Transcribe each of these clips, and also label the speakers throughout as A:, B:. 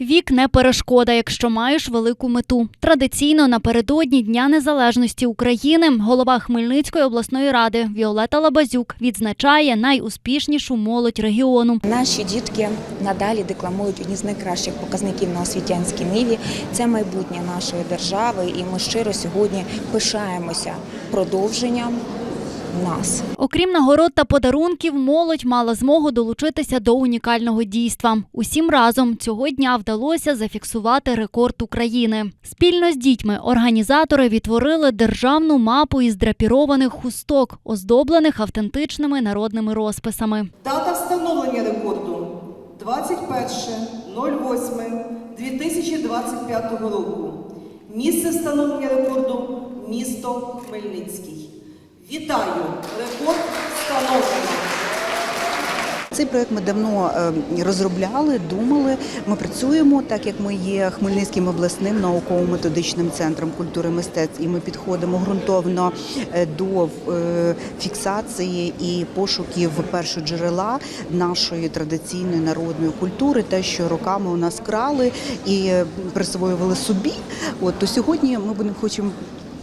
A: Вік не перешкода, якщо маєш велику мету. Традиційно напередодні Дня Незалежності України голова Хмельницької обласної ради Віолета Лабазюк відзначає найуспішнішу молодь регіону.
B: Наші дітки надалі декламують одні з найкращих показників на освітянській ниві. Це майбутнє нашої держави, і ми щиро сьогодні пишаємося продовженням нас.
A: Окрім нагород та подарунків, молодь мала змогу долучитися до унікального дійства. Усім разом цього дня вдалося зафіксувати рекорд України. Спільно з дітьми організатори відтворили державну мапу із драпірованих хусток, оздоблених автентичними народними розписами.
C: Дата встановлення рекорду 21.08.2025 року. Місце встановлення рекорду місто Хмельницький. Вітаю! Рекорд встановлено!
D: Цей проект ми давно е, розробляли, думали. Ми працюємо, так як ми є Хмельницьким обласним науково-методичним центром культури мистецтв, і ми підходимо ґрунтовно е, до е, фіксації і пошуків першоджерела нашої традиційної народної культури, те, що роками у нас крали і присвоювали собі. От то сьогодні ми будемо хочемо.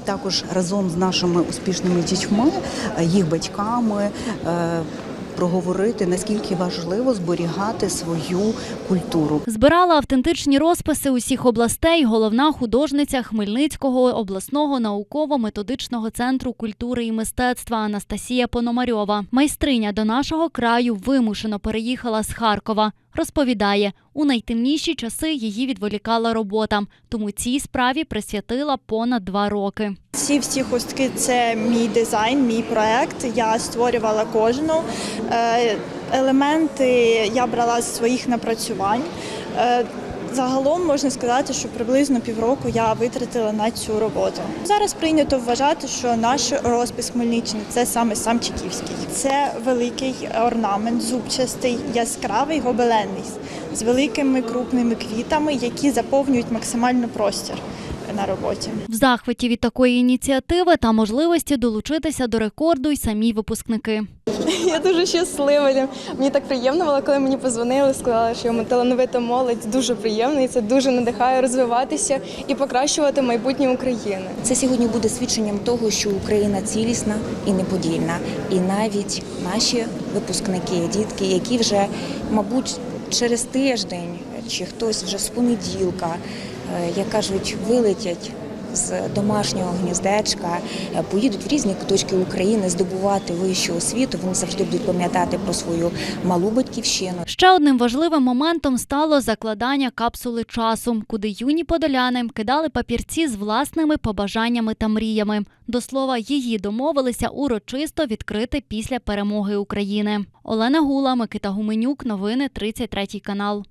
D: Також разом з нашими успішними дітьми, е, їх батьками е, проговорити наскільки важливо зберігати свою культуру.
A: Збирала автентичні розписи усіх областей головна художниця Хмельницького обласного науково-методичного центру культури і мистецтва Анастасія Пономарьова. Майстриня до нашого краю вимушено переїхала з Харкова. Розповідає, у найтемніші часи її відволікала робота, тому цій справі присвятила понад два роки.
E: Ці всі хустки це мій дизайн, мій проект. Я створювала кожну. Е, Елементи я брала з своїх напрацювань. Е, Загалом можна сказати, що приблизно півроку я витратила на цю роботу. Зараз прийнято вважати, що наш розпис Хмельниччини це саме сам Чеківський. Це великий орнамент, зубчастий, яскравий, гобеленний, з великими крупними квітами, які заповнюють максимально простір на роботі.
A: В захваті від такої ініціативи та можливості долучитися до рекорду й самі випускники.
F: Я дуже щаслива. Мені так приємно було, коли мені позвонили, сказали, що ми талановита молодь. Дуже приємно, і це дуже надихає розвиватися і покращувати майбутнє України.
B: Це сьогодні буде свідченням того, що Україна цілісна і неподільна. І навіть наші випускники, дітки, які вже, мабуть, через тиждень чи хтось вже з понеділка, як кажуть, вилетять. З домашнього гніздечка е, поїдуть в різні куточки України здобувати вищу освіту. Вони завжди будуть пам'ятати про свою малу батьківщину.
A: Ще одним важливим моментом стало закладання капсули часу, куди юні подоляни кидали папірці з власними побажаннями та мріями. До слова, її домовилися урочисто відкрити після перемоги України. Олена Гула, Микита Гуменюк. Новини 33 канал.